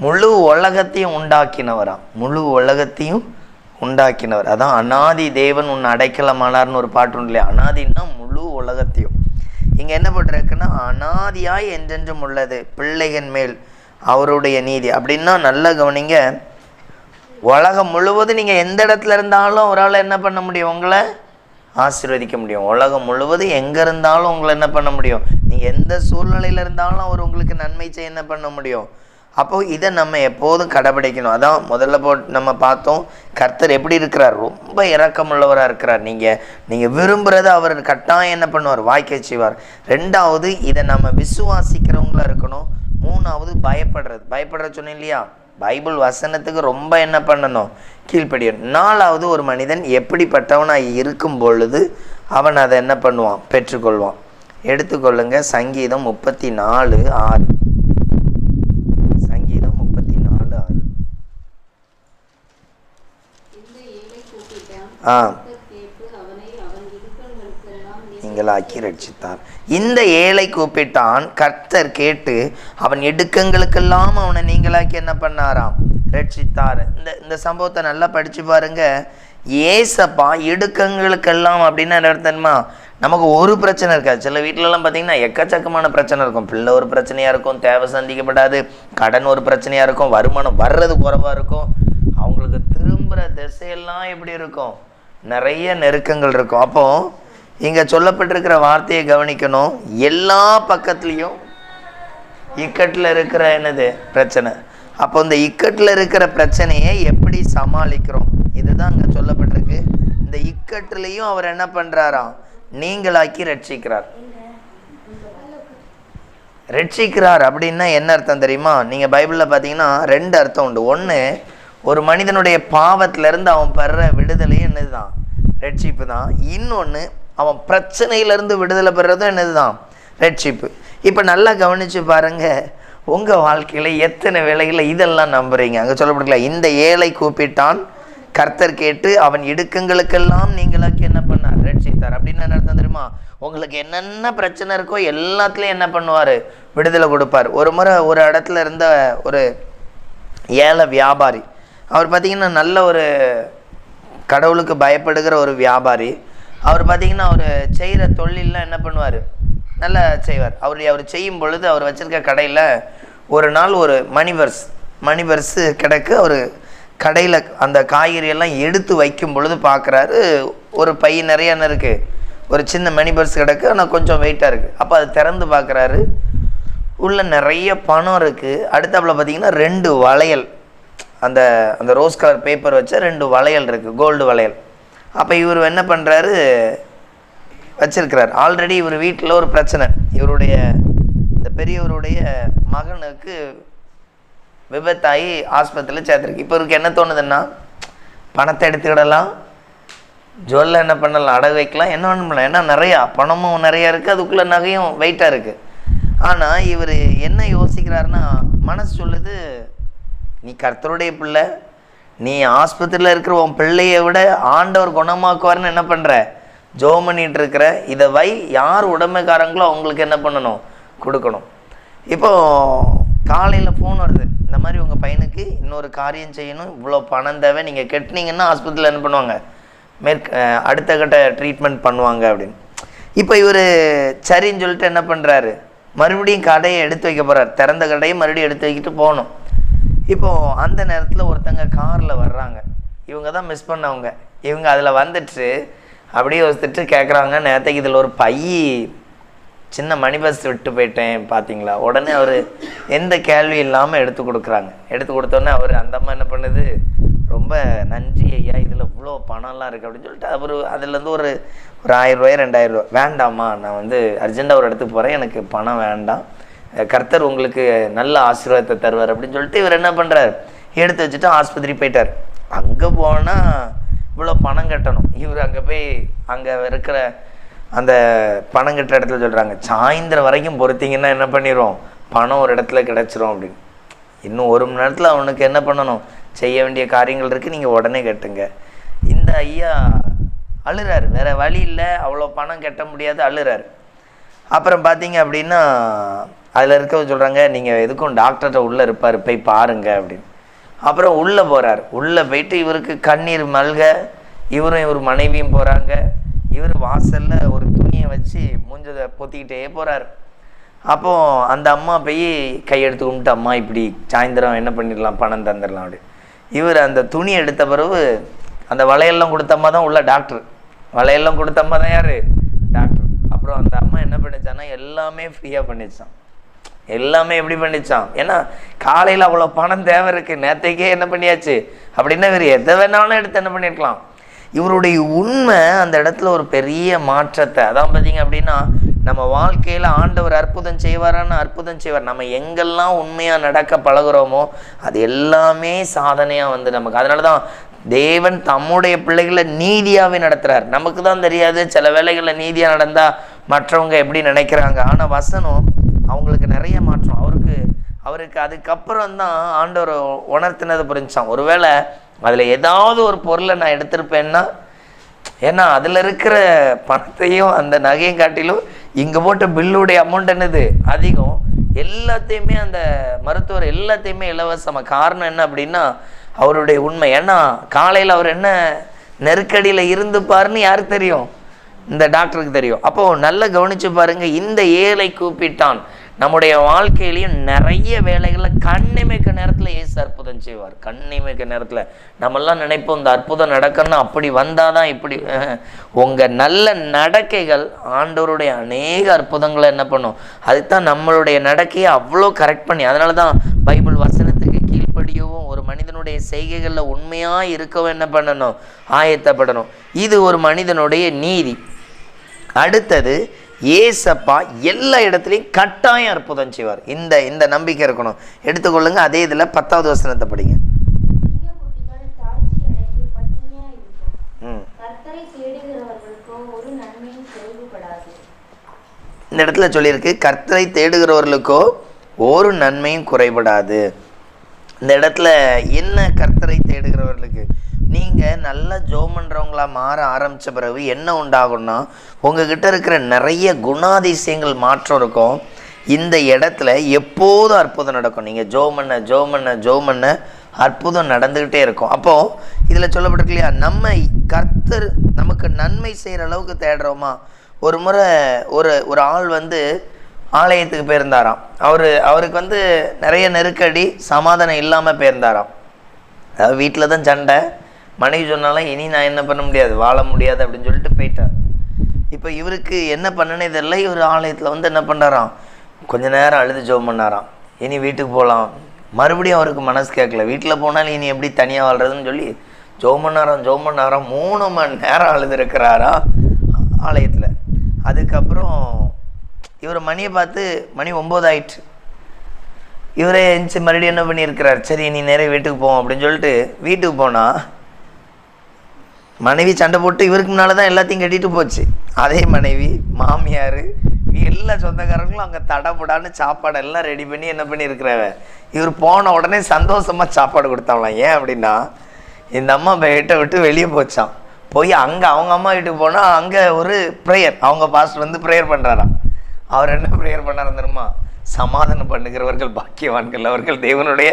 முழு உலகத்தையும் உண்டாக்கினவராம். முழு உலகத்தையும் உண்டாக்கினவர். அதான் அனாதி தேவன் உன் அடைக்கலமானார்னு ஒரு பாட்டு உண்டு இல்லையா? அனாதின்னா முழு உலகத்தையும். இங்க என்ன போட்டிருக்குன்னா அனாதியாய் என்றென்றும் உள்ளது பிள்ளைகள் மேல் அவருடைய நீதி. அப்படின்னா நல்லா கவனிங்க உலகம் முழுவதும் நீங்க எந்த இடத்துல இருந்தாலும் ஒரு ஆள் என்ன பண்ண முடியும்? உங்களை ஆசீர்வதிக்க முடியும். உலகம் முழுவதும் எங்க இருந்தாலும் உங்களை என்ன பண்ண முடியும்? நீங்க எந்த சூழ்நிலையில இருந்தாலும் அவர் உங்களுக்கு நன்மை செய்ய என்ன பண்ண முடியும்? அப்போ இதை நம்ம எப்போதும் கடைபிடிக்கணும். அதான் முதல்ல போ நம்ம பார்த்தோம் கர்த்தர் எப்படி இருக்கிறார்? ரொம்ப இறக்கமுள்ளவராக இருக்கிறார். நீங்கள் நீங்கள் விரும்புகிறத அவர் கட்டாயம் என்ன பண்ணுவார்? வாய்க்க செய்வார். ரெண்டாவது இதை நம்ம விசுவாசிக்கிறவங்களா இருக்கணும். மூணாவது பயப்படுறது. பயப்படுற சொன்னேன் இல்லையா? பைபிள் வசனத்துக்கு ரொம்ப என்ன பண்ணணும்? கீழ்ப்படியணும். நாலாவது ஒரு மனிதன் எப்படிப்பட்டவனாக இருக்கும் பொழுது அவன் அதை என்ன பண்ணுவான்? பெற்றுக்கொள்வான். எடுத்துக்கொள்ளுங்க சங்கீதம் முப்பத்தி நாலு ஆறு சங்கீதம் முப்பத்தி நாலு ஆறு இந்த ஏழை கூப்பிட்டான் ஆ. நீங்களாக்கி ரட்சித்தார். இந்த ஏழை கூப்பிட்டான் கர்த்தர் கேட்டு அவன் எடுக்கங்களுக்கெல்லாம் அவனை நீங்களாக்கி என்ன பண்ணாராம்? ரட்சித்தார். இந்த இந்த சம்பவத்தை நல்லா படிச்சு பாருங்க. ஏசப்பா இடுக்கங்களுக்கெல்லாம் அப்படின்னு நடத்தணுமா நமக்கு ஒரு பிரச்சனை இருக்காது. சில வீட்டிலலாம் பார்த்தீங்கன்னா எக்கச்சக்கமான பிரச்சனை இருக்கும். பிள்ளை ஒரு பிரச்சனையாக இருக்கும் தேவை சந்திக்கப்படாது கடன் ஒரு பிரச்சனையாக இருக்கும் வருமானம் வர்றது குறைவாக இருக்கும். அவங்களுக்கு திரும்புகிற திசையெல்லாம் எப்படி இருக்கும்? நிறைய நெருக்கங்கள் இருக்கும். அப்போ இங்கே சொல்லப்பட்டிருக்கிற வார்த்தையை கவனிக்கணும். எல்லா பக்கத்துலேயும் இக்கட்டில் இருக்கிற என்னது? பிரச்சனை. அப்போ இந்த இக்கட்டில் இருக்கிற பிரச்சனையை எப்படி சமாளிக்கிறோம்? இதுதான் அங்கே சொல்லப்பட்டிருக்கு. இந்த இக்கட்டுலையும் அவர் என்ன பண்ணுறாராம் நீங்களாக்கி ரட்சிக்கிறார். ரட்சிக்கிறார் அப்படின்னா என்ன அர்த்தம் தெரியுமா? நீங்கள் பைபிளில் பார்த்தீங்கன்னா ரெண்டு அர்த்தம் உண்டு. ஒன்று ஒரு மனிதனுடைய பாவத்திலிருந்து அவன் பெற விடுதலை என்னதுதான்? ரட்சிப்பு தான். இன்னொன்று அவன் பிரச்சனையிலேருந்து விடுதலை பெறுறதும் என்னதுதான்? ரட்சிப்பு இப்போ நல்லா கவனித்து பாருங்க உங்கள் வாழ்க்கையில் எத்தனை வேலைகளில் இதெல்லாம் நம்புறீங்க? அங்கே சொல்லப்படுக்கல இந்த ஏழை கூப்பிட்டான் கர்த்தர் கேட்டு அவன் இடுக்கங்களுக்கெல்லாம் நீங்களாக்கி என்ன பண்ணார்? ரட்சித்தார் அப்படின்னு என்ன அர்த்தம் தெரியுமா? உங்களுக்கு என்னென்ன பிரச்சனை இருக்கோ எல்லாத்துலேயும் என்ன பண்ணுவார்? விடுதலை கொடுப்பார். ஒரு முறை ஒரு இடத்துல இருந்த ஒரு ஏழை வியாபாரி அவர் பார்த்தீங்கன்னா நல்ல ஒரு கடவுளுக்கு பயப்படுகிற ஒரு வியாபாரி. அவர் பார்த்தீங்கன்னா அவர் செய்கிற தொழிலெலாம் என்ன பண்ணுவார்? நல்லா செய்வார். அவர் அவர் செய்யும் பொழுது அவர் வச்சுருக்க கடையில் ஒரு நாள் ஒரு மணிபர்ஸ் மணிபர்ஸு கிடக்கு. அவர் கடையில் அந்த காய்கறியெல்லாம் எடுத்து வைக்கும் பொழுது பார்க்குறாரு ஒரு பை நிறைய இருக்குது ஒரு சின்ன மணி பர்ஸ் கிடக்கு. ஆனால் கொஞ்சம் வெயிட்டாக இருக்குது அப்போ அதை திறந்து பார்க்குறாரு உள்ளே நிறைய பணம் இருக்குது அடுத்தாப்புல பார்த்தீங்கன்னா ரெண்டு வளையல். அந்த அந்த ரோஸ் கலர் பேப்பர் வச்ச ரெண்டு வளையல் இருக்குது கோல்டு வளையல். அப்போ இவர் என்ன பண்ணுறாரு வச்சிருக்கிறார். ஆல்ரெடி இவர் வீட்டில் ஒரு பிரச்சனை. இவருடைய இந்த பெரியவருடைய மகனுக்கு விபத்தாகி ஆஸ்பத்திரியில் சேர்த்துருக்கு. இப்போ இவருக்கு என்ன தோணுதுன்னா பணத்தை எடுத்துக்கிடலாம். ஜுவல்ல என்ன பண்ணலாம்? அடகு வைக்கலாம். என்ன பண்ணலாம்? ஏன்னா நிறையா பணமும் நிறையா இருக்குது அதுக்குள்ளே நகையும் வெயிட்டாக இருக்குது ஆனால் இவர் என்ன யோசிக்கிறாருன்னா மனசு சொல்லுது நீ கர்த்தருடைய பிள்ளை நீ ஆஸ்பத்திரியில் இருக்கிற உன் பிள்ளையை விட ஆண்டவர் குணமாக்குவார்னு என்ன பண்ணுற ஜோ பண்ணிட்டு இருக்கிற இதை வை யார் உடமைக்காரங்களோ அவங்களுக்கு என்ன பண்ணணும்? கொடுக்கணும். இப்போ காலையில் ஃபோன் வருது. இந்த மாதிரி உங்கள் பையனுக்கு இன்னொரு காரியம் செய்யணும். இவ்வளோ பணம் தேவை. நீங்கள் கெட்டினீங்கன்னா ஆஸ்பத்திரியில் என்ன பண்ணுவாங்க? மேற்க அடுத்த கட்ட ட்ரீட்மெண்ட் பண்ணுவாங்க அப்படின்னு. இப்போ இவர் சரின்னு சொல்லிட்டு என்ன பண்ணுறாரு மறுபடியும் கடையை எடுத்து வைக்க போகிறார் திறந்த கடையை மறுபடியும் எடுத்து வைக்கிட்டு போகணும். இப்போ அந்த நேரத்தில் ஒருத்தங்க காரில் வர்றாங்க. இவங்க தான் மிஸ் பண்ணவங்க. இவங்க அதில் வந்துட்டு அப்படியே யோசிச்சுட்டு கேட்குறாங்க நேரத்துக்கு இதில் ஒரு பை சின்ன மணி பஸ் விட்டு போயிட்டேன் பார்த்தீங்களா உடனே அவர் எந்த கேள்வி இல்லாமல் எடுத்து கொடுக்குறாங்க. எடுத்து கொடுத்தோன்னே அவர் அந்த அம்மா என்ன பண்ணுது? ரொம்ப நன்றி ஐயா இதில் இவ்வளோ பணம்லாம் இருக்குது அப்படின்னு சொல்லிட்டு அவர் அதுலேருந்து ஒரு ஒரு ஆயிரம் ரூபாய் ரெண்டாயிரம் ரூபாய் வேண்டாம்மா நான் வந்து அர்ஜெண்ட்டாக ஒரு இடத்துக்கு போகிறேன் எனக்கு பணம் வேண்டாம். கர்த்தர் உங்களுக்கு நல்ல ஆசீர்வாதத்தை தருவார் அப்படின்னு சொல்லிட்டு இவர் என்ன பண்ணுறார் எடுத்து வச்சுட்டு ஆஸ்பத்திரி போயிட்டார். அங்கே போனால் இவ்வளோ பணம் கட்டணும். இவர் அங்கே போய் அங்கே இருக்கிற அந்த பணம் கட்டுற இடத்துல சொல்கிறாங்க சாயந்தரம் வரைக்கும் பொறுத்தீங்கன்னா என்ன பண்ணிடுவோம் பணம் ஒரு இடத்துல கிடச்சிரும் அப்படின்னு. இன்னும் ஒரு மணி நேரத்தில் அவனுக்கு என்ன பண்ணணும்? செய்ய வேண்டிய காரியங்கள் இருக்குது நீங்கள் உடனே கட்டுங்க. இந்த ஐயா அழுறாரு. வேற வழி இல்லை அவ்வளோ பணம் கட்ட முடியாது அழுறாரு. அப்புறம் பார்த்தீங்க அப்படின்னா அதில் இருக்கவங்க சொல்கிறாங்க நீங்கள் எதுக்கும் டாக்டர்கிட்ட உள்ளே இருப்பார் போய் பாருங்க அப்படின்னு. அப்புறம் உள்ளே போகிறார் உள்ளே போயிட்டு இவருக்கு கண்ணீர் மல்க இவரும் இவர் மனைவியும் போகிறாங்க இவர் வாசலில் ஒரு துணியை வச்சு மூஞ்சதை பொத்திக்கிட்டே போகிறார் அப்போ அந்த அம்மா போய் கையெடுத்து கும்பிட்டு அம்மா இப்படி சாயந்தரம் என்ன பண்ணிடலாம்? பணம் தந்துடலாம் அப்படி. இவர் அந்த துணி எடுத்த பிறகு அந்த வளையெல்லாம் கொடுத்தம்மா தான் உள்ள டாக்டர். வளையெல்லாம் கொடுத்தம்மா தான் யார்? டாக்டர். அப்புறம் அந்த அம்மா என்ன பண்ணிச்சான்னா எல்லாமே ஃப்ரீயாக பண்ணிச்சான். எல்லாமே எப்படி பண்ணிச்சான் ஏன்னா காலையில் அவ்வளோ பணம் தேவை இருக்குது நேற்றைக்கே என்ன பண்ணியாச்சு? அப்படின்னா இவர் எதை வேணாலும் எடுத்து என்ன பண்ணியிருக்கலாம் இவருடைய உண்மை அந்த இடத்துல ஒரு பெரிய மாற்றத்தை. அதான் பார்த்தீங்க அப்படின்னா நம்ம வாழ்க்கையில் ஆண்டவர் அற்புதம் செய்வாரான்னு அற்புதம் செய்வார். நம்ம எங்கெல்லாம் உண்மையாக நடக்க பழகுறோமோ அது எல்லாமே சாதனையாக வந்து நமக்கு. அதனால தான் தேவன் தம்முடைய பிள்ளைகளை நீதியாகவே நடத்துகிறார் நமக்கு தான் தெரியாது சில வேலைகளில் நீதியாக நடந்தால் மற்றவங்க எப்படி நினைக்கிறாங்க. ஆனால் வசனம் அவங்களுக்கு நிறைய மாற்றம். அவருக்கு அவருக்கு அதுக்கப்புறம் தான் ஆண்டவர் உணர்த்தினது புரிஞ்சான் ஒருவேளை அதில் ஏதாவது ஒரு பொருளை நான் எடுத்திருப்பேன்னா ஏன்னா அதில் இருக்கிற பணத்தையும் அந்த நகையும் காட்டிலும் இங்கே போட்ட பில்லுடைய அமௌண்ட் என்னது? அதிகம். எல்லாத்தையுமே அந்த மருத்துவர் எல்லாத்தையுமே இலவசமாக காரணம் என்ன அப்படின்னா அவருடைய உண்மை. ஏன்னா காலையில் அவர் என்ன நெருக்கடியில் இருந்துப்பாருன்னு யாருக்கு தெரியும்? இந்த டாக்டருக்கு தெரியும். அப்போது நல்லா கவனிச்சு பாருங்கள் இந்த ஏழை கூப்பிட்டான். நம்முடைய வாழ்க்கையிலையும் நிறைய வேலைகளில் கண்ணிமைக்க நேரத்தில் ஏசு அற்புதம் செய்வார். கண்ணிமைக்க நேரத்தில் நம்மெல்லாம் நினைப்போம் இந்த அற்புதம் நடக்கணும்னா அப்படி வந்தால் தான் இப்படி. உங்கள் நல்ல நடக்கைகள் ஆண்டவருடைய அநேக அற்புதங்களை என்ன பண்ணும்? அதுதான் நம்மளுடைய நடக்கையை அவ்வளோ கரெக்ட் பண்ணி அதனால தான் பைபிள் வசனத்துக்கு கீழ்ப்படியவும் ஒரு மனிதனுடைய செய்கைகளில் உண்மையாக இருக்கவும் என்ன பண்ணணும்? ஆயத்தப்படணும். இது ஒரு மனிதனுடைய நீதி. அடுத்தது ஏசப்பா எல்லா இடத்துலையும் கட்டாயம் அற்புதம் செய்வார். இந்த இந்த நம்பிக்கை இருக்கணும். எடுத்துக்கொள்ளுங்க அதே இதில் பத்தாவது வசனத்தை படிங்க. ம். இந்த இடத்துல சொல்லியிருக்கு கர்த்தரை தேடுகிறவர்களுக்கோ ஒரு நன்மையும் குறைபடாது. இந்த இடத்துல என்ன கர்த்தரை தேடுகிறவர்களுக்கு? நீங்கள் நல்லா ஜோம் பண்ணுறவங்களா மாற ஆரம்பித்த பிறகு என்ன உண்டாகும்னா உங்ககிட்ட இருக்கிற நிறைய குணாதிசயங்கள் மாற்றம் இருக்கும். இந்த இடத்துல எப்போதும் அற்புதம் நடக்கும். நீங்கள் ஜோம் பண்ண ஜோம் பண்ண ஜோம் பண்ண அற்புதம் நடந்துக்கிட்டே இருக்கும். அப்போது இதில் சொல்லப்பட்டிருக்கு இல்லையா நம்ம கர்த்தர் நமக்கு நன்மை செய்கிற அளவுக்கு தேடுறோமா? ஒரு முறை ஒரு ஒரு ஆள் வந்து ஆலயத்துக்கு போயிருந்தாராம். அவர் அவருக்கு வந்து நிறைய நெருக்கடி சமாதானம் இல்லாமல் போயிருந்தாராம். அதாவது வீட்டில் தான் சண்டை மனைவி சொன்னாலும் இனி நான் என்ன பண்ண முடியாது? வாழ முடியாது அப்படின்னு சொல்லிட்டு போயிட்டார். இப்போ இவருக்கு என்ன பண்ணனே தெரியல. இவர் ஆலயத்தில் வந்து என்ன பண்ணுறாராம் கொஞ்ச நேரம் அழுது ஜோம் பண்ணாராம். இனி வீட்டுக்கு போகலாம் மறுபடியும் அவருக்கு மனசு கேட்கல. வீட்டில் போனாலும் இனி எப்படி தனியாக வாழ்றதுன்னு சொல்லி ஜோம் பண்ணாராம் ஜோம் பண்ணாராம். மூணு மணி நேரம் அழுதுருக்கிறாரா? ஆலயத்தில். அதுக்கப்புறம் இவர் மணியை பார்த்து மணி ஒம்பது ஆயிட்டு இவரே எந்திச்சு மறுபடியும் என்ன பண்ணியிருக்கிறார்? சரி நீ நேரே வீட்டுக்கு போவோம் அப்படின்னு சொல்லிட்டு வீட்டுக்கு போனால் மனைவி சண்டை போட்டு இவருக்கு முன்னால் தான் எல்லாத்தையும் கட்டிட்டு போச்சு. அதே மனைவி மாமியார் எல்லா சொந்தக்காரங்களும் அங்கே தடபுடான்னு சாப்பாடு எல்லாம் ரெடி பண்ணி என்ன பண்ணியிருக்கிறவ? இவர் போன உடனே சந்தோஷமாக சாப்பாடு கொடுத்தாங்களாம். ஏன் அப்படின்னா இந்த அம்மா வீட்டை விட்டு வெளியே போச்சான் போய் அங்கே அவங்க அம்மா வீட்டுக்கு போனால் அங்கே ஒரு ப்ரேயர் அவங்க பாஸ்டர் வந்து ப்ரேயர் பண்ணுறாராம் அவர் என்ன ப்ரேயர் பண்ணாரு தெரியுமா? சமாதானம் பண்ணுகிறவர்கள் பாக்கியவான்கள் அவர்கள் தேவனுடைய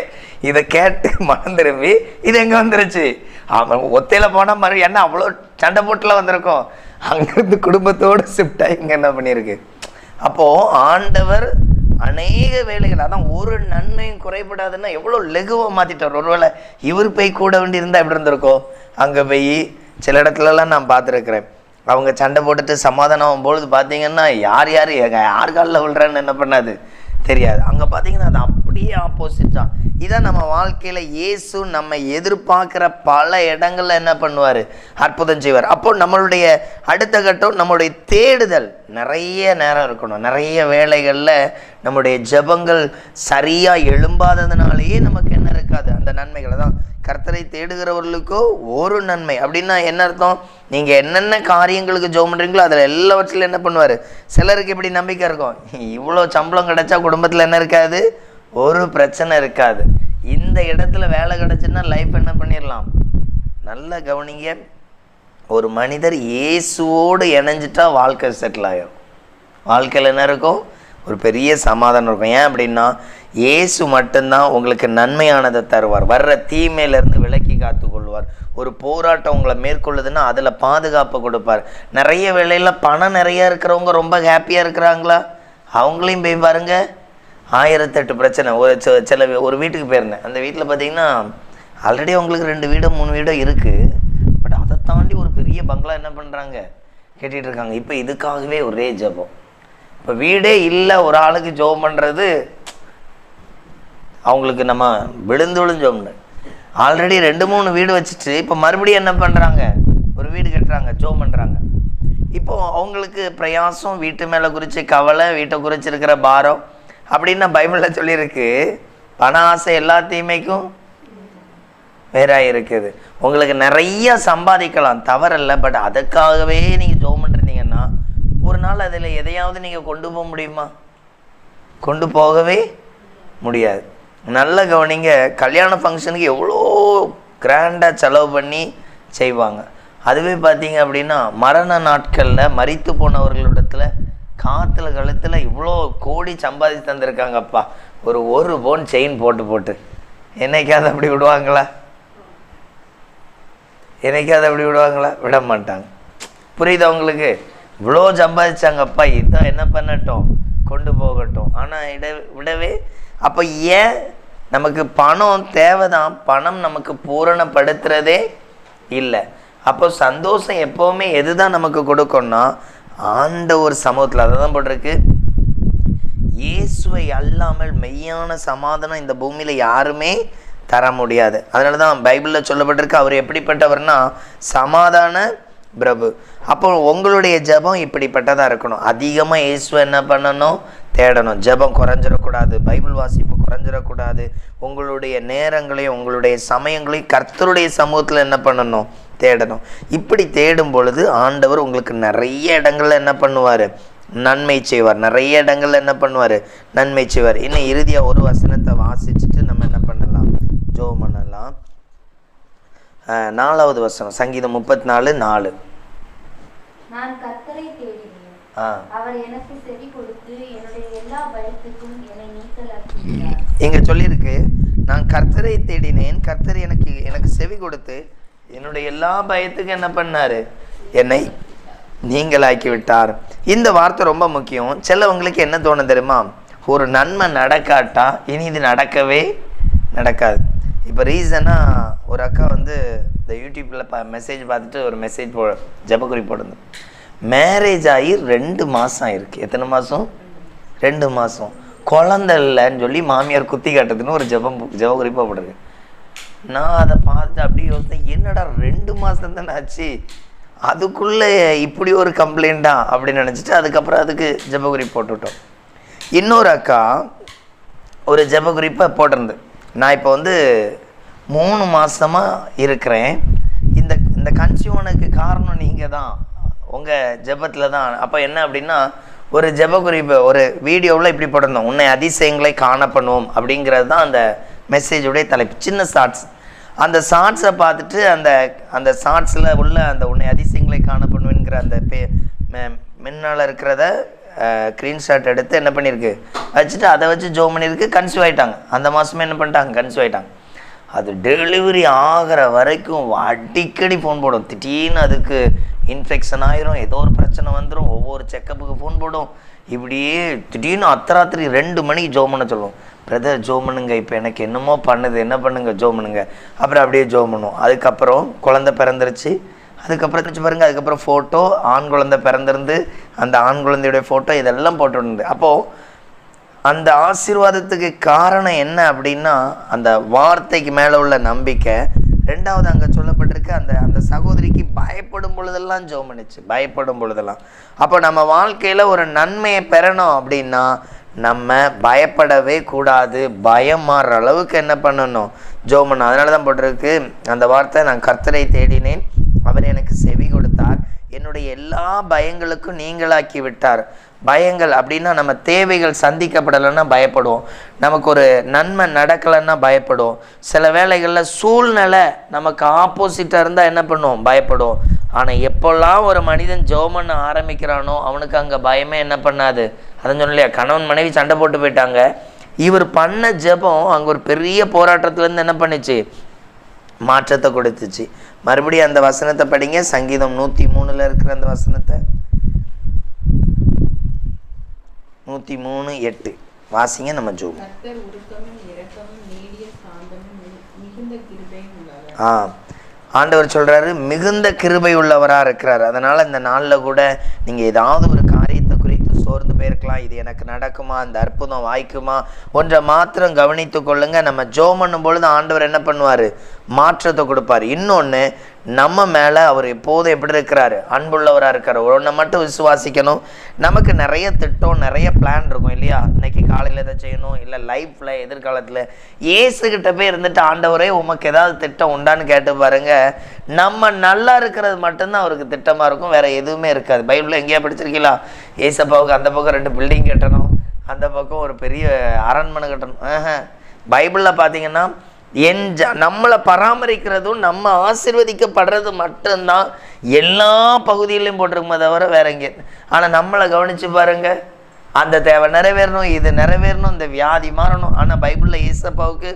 இதை கேட்டு மனம் திரும்பி இது எங்கே வந்துருச்சு? அவன் ஒத்தையில் போனால் மறு என்ன அவ்வளோ சண்டை போட்டுலாம் வந்திருக்கோம். அங்கேருந்து குடும்பத்தோடு ஷிஃப்ட் ஆகி இங்கே என்ன பண்ணியிருக்கு? அப்போது ஆண்டவர் அநேக வேலைகள் அதான் ஒரு நன்மையும் குறைபடாதுன்னா எவ்வளோ லெகுவாக மாற்றிட்டார் ஒருவேளை இவர் போய் கூட வேண்டி இருந்தால் எப்படி இருந்திருக்கோம்? அங்கே போய் சில இடத்துலலாம் நான் பார்த்துருக்குறேன். அவங்க சண்டை போட்டுட்டு சமாதானம் ஆகும்பொழுது பார்த்தீங்கன்னா யார் யார் யார் காலில் விழுறான்னு என்ன பண்ணாது? தெரியாது. அங்கே பார்த்தீங்கன்னா அது அப்படியே ஆப்போசிட் தான். இதான் நம்ம வாழ்க்கையில் இயேசு நம்ம எதிர்பார்க்குற பல இடங்களில் என்ன பண்ணுவார்? அற்புதம் செய்வார். அப்போ நம்மளுடைய அடுத்த கட்டம் நம்மளுடைய தேடுதல் நிறைய நேரம் இருக்கணும். நிறைய வேலைகளில் நம்முடைய ஜெபங்கள் சரியாக எழும்பாததுனாலேயே நமக்கு என்ன இருக்காது? அந்த நன்மைகளை. தான் கர்த்தரை தேடுகிறவர்களுக்கோ ஒரு நன்மை. அப்படின்னா என்ன அர்த்தம்? நீங்கள் என்னென்ன காரியங்களுக்கு ஜோம் பண்ணுறீங்களோ அதில் எல்லாவற்றிலும் என்ன பண்ணுவார்? சிலருக்கு இப்படி நம்பிக்கை இருக்கும்? இவ்வளோ சம்பளம் கிடைச்சா குடும்பத்தில் என்ன இருக்காது? ஒரு பிரச்சனை இருக்காது. இந்த இடத்துல வேலை கிடச்சுன்னா லைஃப் என்ன பண்ணிடலாம் நல்லா கவனிங்க. ஒரு மனிதர் இயேசுவோடு இணைஞ்சிட்டா வாழ்க்கை செட்டில் ஆகிடும் வாழ்க்கையில் என்ன இருக்கும்? ஒரு பெரிய சமாதானம் இருக்கும். ஏன் அப்படின்னா இயேசு மட்டும்தான் உங்களுக்கு நன்மையானதை தருவார். வர்ற தீமையிலேருந்து விலக்கி காத்து கொள்வார் ஒரு போராட்டம் உங்களை மேற்கொள்ளுதுன்னா அதில் பாதுகாப்பு கொடுப்பார். நிறைய வேலையில் பணம் நிறையா இருக்கிறவங்க ரொம்ப ஹாப்பியாக இருக்கிறாங்களா? அவங்களையும் போய் பாருங்க. ஆயிரத்தெட்டு பிரச்சனை. ஒரு சில- சில ஒரு வீட்டுக்கு போயிருந்தேன். அந்த வீட்டில் பார்த்தீங்கன்னா ஆல்ரெடி அவங்களுக்கு ரெண்டு வீடோ மூணு வீடோ இருக்குது பட் அதை தாண்டி ஒரு பெரிய பங்களா என்ன பண்ணுறாங்க கேட்டுட்ருக்காங்க இப்போ இதுக்காகவே ஒரே ஜெபம். இப்போ வீடே இல்லை ஒரு ஆளுக்கு ஜோம் பண்ணுறது அவங்களுக்கு நம்ம விழுந்து விழுஞ்சோம்னு ஆல்ரெடி ரெண்டு மூணு வீடு வச்சுட்டு இப்போ மறுபடியும் என்ன பண்ணுறாங்க ஒரு வீடு கட்டுறாங்க ஜோம் பண்ணுறாங்க இப்போ அவங்களுக்கு பிரயாசம் வீட்டு மேலே குறித்து கவலை வீட்டை குறித்து இருக்கிற பாரம் அப்படின்னு பைபிளில் சொல்லியிருக்கு. பண ஆசை எல்லா தீமைக்கும் வேற இருக்குது உங்களுக்கு நிறைய சம்பாதிக்கலாம் தவறல்ல பட் அதுக்காகவே நீங்கள் ஜோம் நாள் அதில் எதையாவது நீங்கள் கொண்டு போக முடியுமா? கொண்டு போகவே முடியாது. நல்ல கவனிங்க கல்யாண ஃபங்க்ஷனுக்கு எவ்வளோ கிராண்டாக செலவு பண்ணி செய்வாங்க. அதுவே பார்த்தீங்க அப்படின்னா மரண நாட்களில் மறித்து போனவர்களிடத்தில் காற்றுல கழுத்தில் இவ்வளோ கோடி சம்பாதிச்சு தந்திருக்காங்கப்பா. ஒரு ஒரு பவுன் செயின் போட்டு போட்டு. என்னைக்காவது அப்படி விடுவாங்களா? என்னைக்காவது அப்படி விடுவாங்களா? விட மாட்டாங்க. புரியுது அவங்களுக்கு இவ்வளோ சம்பாதிச்சாங்கப்பா இதான் என்ன பண்ணட்டும் கொண்டு போகட்டும். ஆனால் இட விடவே அப்போ ஏன் நமக்கு பணம் தேவைதான்? பணம் நமக்கு பூரணப்படுத்துறதே இல்லை. அப்போ சந்தோஷம் எப்போவுமே எது தான் நமக்கு கொடுக்கணும்னா ஆண்ட ஒரு சமூகத்தில் அதை தான் போட்டிருக்கு. இயேசுவை அல்லாமல் மெய்யான சமாதானம் இந்த பூமியில் யாருமே தர முடியாது. அதனால தான் பைபிளில் சொல்லப்பட்டிருக்கு அவர் எப்படிப்பட்டவர்னா சமாதான பிரபு. அப்போ உங்களுடைய ஜெபம் இப்படிப்பட்டதாக இருக்கணும். அதிகமாக இயேசுவை என்ன பண்ணணும்? தேடணும். ஜெபம் குறைஞ்சிடக்கூடாது. பைபிள் வாசிப்பு குறைஞ்சிடக்கூடாது. உங்களுடைய நேரங்களையும் உங்களுடைய சமயங்களையும் கர்த்தருடைய சமூகத்தில் என்ன பண்ணணும்? தேடணும். இப்படி தேடும் பொழுது ஆண்டவர் உங்களுக்கு நிறைய இடங்களில் என்ன பண்ணுவார்? நன்மை செய்வார். நிறைய இடங்களில் என்ன பண்ணுவார்? நன்மை செய்வார். இன்னும் இறுதியாக ஒரு வசனத்தை வாசிச்சுட்டு நம்ம என்ன பண்ணலாம்? ஜோ பண்ணலாம். நாலாவது வசனம் சங்கீதம் முப்பத்தி நாலு. நாலு நான் கர்த்தரை தேடினேன் ஆ. அவர் எனக்கு செவி கொடுத்து என்னுடைய எல்லா பயத்துக்கும் என்னை நீக்கலாக்கினார் இங்க சொல்லியிருக்கு நான் கர்த்தரை தேடினேன் கர்த்தர் எனக்கு எனக்கு செவி கொடுத்து என்னுடைய எல்லா பயத்துக்கும் என்ன பண்ணாரு? என்னை நீங்களாக்கி விட்டார் இந்த வார்த்தை ரொம்ப முக்கியம். சிலவங்களுக்கு என்ன தோணும் தெரியுமா? ஒரு நன்மை நடக்காட்டா இனி இது நடக்கவே நடக்காது. இப்போ ரீசனாக ஒரு அக்கா வந்து இந்த யூடியூப்பில் பா மெசேஜ் பார்த்துட்டு ஒரு மெசேஜ் போ ஜபக்குறி போடுது மேரேஜ் ஆகி ரெண்டு மாதம் ஆயிருக்கு. எத்தனை மாதம் ரெண்டு மாதம் குழந்தை இல்லைன்னு சொல்லி மாமியார் குத்தி காட்டுதுன்னு ஒரு ஜபம் ஜபகுறிப்பாக போடுது நான் அதை பார்த்து அப்படியே யோசித்தேன் என்னடா ரெண்டு மாதம் தானே ஆச்சு? அதுக்குள்ளே இப்படி ஒரு கம்ப்ளைண்ட்டா அப்படின்னு நினச்சிட்டு அதுக்கப்புறம் அதுக்கு ஜபகுறி போட்டுவிட்டோம் இன்னொரு அக்கா ஒரு ஜபகுறிப்பை போட்டிருந்து நான் இப்போ வந்து மூணு மாதமாக இருக்கிறேன். இந்த இந்த கன்சியூனுக்கு காரணம் நீங்கள் தான் உங்கள் ஜெபத்தில் தான் அப்போ என்ன அப்படின்னா ஒரு ஜெபகுறிப்பு ஒரு வீடியோவில் இப்படி போட்டிருந்தோம். உன்னை அதிசயங்களை காண பண்ணுவோம் அப்படிங்கிறது தான் அந்த மெசேஜுடைய தலைப்பு. சின்ன ஷார்ட்ஸ் அந்த ஷார்ட்ஸை பார்த்துட்டு அந்த அந்த ஷார்ட்ஸில் உள்ள அந்த உன்னை அதிசயங்களை காண பண்ணுவேங்கிற அந்த பே மெ- இருக்கிறத ஸ்க்ரீன்ஷாட் எடுத்து என்ன பண்ணியிருக்கு? வச்சுட்டு அதை வச்சு ஜோ பண்ணியிருக்கு கன்சியூவ் ஆயிட்டாங்க. அந்த மாதமே என்ன பண்ணிட்டாங்க? கன்சியூவ் ஆயிட்டாங்க. அது டெலிவரி ஆகிற வரைக்கும் அடிக்கடி ஃபோன் போடும். திடீர்னு அதுக்கு இன்ஃபெக்ஷன் ஆயிரும் ஏதோ ஒரு பிரச்சனை வந்துடும் ஒவ்வொரு செக்கப்புக்கு ஃபோன் போடும். இப்படியே திடீர்னு அத்தராத்திரி ரெண்டு மணிக்கு ஜோ பண்ண சொல்லுவோம். பிரதர் ஜோ பண்ணுங்க. இப்போ எனக்கு என்னமோ பண்ணுது. என்ன பண்ணுங்க? ஜோ பண்ணுங்க. அப்புறம் அப்படியே ஜோ பண்ணுவோம். அதுக்கப்புறம் குழந்தை பிறந்துருச்சு. அதுக்கப்புறம் வச்சு பாருங்கள் அதுக்கப்புறம் ஃபோட்டோ ஆண் குழந்தை பிறந்திருந்து அந்த ஆண் குழந்தையுடைய ஃபோட்டோ இதெல்லாம் போட்டுருந்து அப்போது அந்த ஆசீர்வாதத்துக்கு காரணம் என்ன அப்படின்னா அந்த வார்த்தைக்கு மேலே உள்ள நம்பிக்கை. ரெண்டாவது அங்கே சொல்லப்பட்டிருக்கு அந்த அந்த சகோதரிக்கு பயப்படும் பொழுதெல்லாம் ஜெபம் பயப்படும் பொழுதெல்லாம். அப்போ நம்ம வாழ்க்கையில் ஒரு நன்மையை பெறணும் அப்படின்னா நம்ம பயப்படவே கூடாது. பயம் மாறுற அளவுக்கு என்ன பண்ணணும்? ஜெபம் பண்ணணும் அதனால தான் போட்டிருக்கு அந்த வார்த்தை நான் கர்த்தரை தேடினேன். அவர் எனக்கு செவி கொடுத்தார். என்னுடைய எல்லா பயங்களுக்கும் நீங்களாக்கி விட்டார். பயங்கள் அப்படின்னா நம்ம தேவைகள் சந்திக்கப்படலைன்னா பயப்படுவோம். நமக்கு ஒரு நன்மை நடக்கலைன்னா பயப்படுவோம். சில வேளைகளில் சூழ்நிலை நமக்கு ஆப்போசிட்டாக இருந்தால் என்ன பண்ணுவோம்? பயப்படுவோம். ஆனால் எப்போல்லாம் ஒரு மனிதன் ஜெபம் பண்ண ஆரம்பிக்கிறானோ அவனுக்கு அங்கே பயமே என்ன பண்ணாது. அதான் சொன்னலையா கணவன் மனைவி சண்டை போட்டு போயிட்டாங்க. இவர் பண்ண ஜெபம் அங்கே ஒரு பெரிய போராட்டத்துலேருந்து என்ன பண்ணுச்சு? மாற்றத்தை கொடுத்துச்சு. மறுபடியும் அந்த வசனத்தை படிங்க. சங்கீதம் நூற்றி மூணில் இருக்கிற அந்த வசனத்தை. நூற்றி மூணு எட்டு. வாசிங்க நம்ம ஜோம். உள்ளவர். ஆ. ஆண்டவர் சொல்றாரு மிகுந்த கிருபை உள்ளவராக இருக்கிறார். அதனால இந்த நாளில் கூட நீங்கள் ஏதாவது ஒரு காரியத்தை குறித்து சோர்ந்து போயிருக்கலாம். இது எனக்கு நடக்குமா? அந்த அற்புதம் வாய்க்குமா? ஒன்றை மாத்திரம் கவனித்து கொள்ளுங்க. நம்ம ஜோம் பண்ணும் பொழுது ஆண்டவர் என்ன பண்ணுவார்? மாற்றத்தை கொடுப்பார். இன்னொன்று நம்ம மேலே அவர் எப்போதும் எப்படி இருக்கிறாரு? அன்புள்ளவராக இருக்கார். ஒன்றை மட்டும் விசுவாசிக்கணும். நமக்கு நிறைய திட்டம் நிறைய பிளான் இருக்கும் இல்லையா? இன்னைக்கு காலையில் எதை செய்யணும்? இல்லை லைஃப்பில் எதிர்காலத்தில். ஏசுகிட்ட போய் இருந்துட்டு ஆண்டவரே உமக்கு ஏதாவது திட்டம் உண்டான்னு கேட்டு பாருங்க. நம்ம நல்லா இருக்கிறது மட்டும்தான் அவருக்கு திட்டமாக இருக்கும். வேற எதுவுமே இருக்காது. பைபிளில் எங்கேயா படிச்சிருக்கீங்களா? ஏசப்பாவுக்கு அந்த பக்கம் ரெண்டு பில்டிங் கட்டணும். அந்த பக்கம் ஒரு பெரிய அரண்மனை கட்டணும். பைபிளில் பார்த்தீங்கன்னா என் ஜ நம்மளை பராமரிக்கிறதும் நம்ம ஆசிர்வதிக்கப்படுறது மட்டும்தான். எல்லா பகுதியிலையும் போட்டிருக்குமே தவிர வேற எங்கே ஆனால் நம்மளை கவனித்து பாருங்க. அந்த தேவை நிறைவேறணும் இது நிறைவேறணும் இந்த வியாதி மாறணும். ஆனால் பைபிளில் ஈசப்பாவுக்கு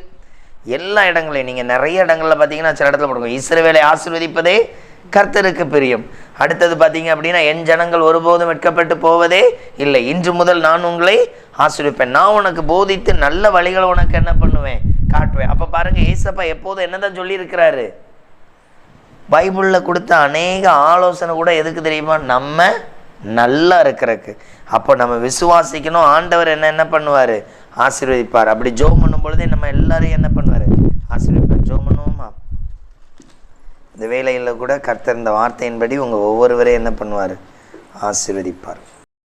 எல்லா இடங்களையும் நீங்கள் நிறைய இடங்களில் பார்த்தீங்கன்னா சில இடத்துல போடுங்க. இஸ்ரவேலை ஆசிர்வதிப்பதே கர்த்தருக்கு பிரியம். அடுத்தது பார்த்தீங்க அப்படின்னா என் ஜனங்கள் ஒருபோதும் வெட்கப்பட்டு போவதே இல்லை. இன்று முதல் நான் உங்களை ஆசீர்விப்பேன் நான் உனக்கு போதித்து நல்ல வழிகளை உனக்கு என்ன பண்ணுவேன்? காட்டுவேன். அப்போ பாருங்க ஏசப்பா எப்போதும் என்னதான் சொல்லியிருக்கிறாரு? பைபிளில் கொடுத்த அநேக ஆலோசனை கூட எதுக்கு தெரியுமா? நம்ம நல்லா இருக்கிறதுக்கு. அப்போ நம்ம விசுவாசிக்கணும். ஆண்டவர் என்ன என்ன பண்ணுவார்? ஆசீர்வதிப்பார். அப்படி ஜோம் பண்ணும் பொழுதே நம்ம எல்லாரையும் என்ன பண்ணுவார்? ஆசீர்வதிப்பார். ஜோம் பண்ணுவோமா? இந்த வேலையில் கூட கர்த்தர் இந்த வார்த்தையின்படி உங்கள் ஒவ்வொருவரையும் என்ன பண்ணுவார்? ஆசீர்வதிப்பார்.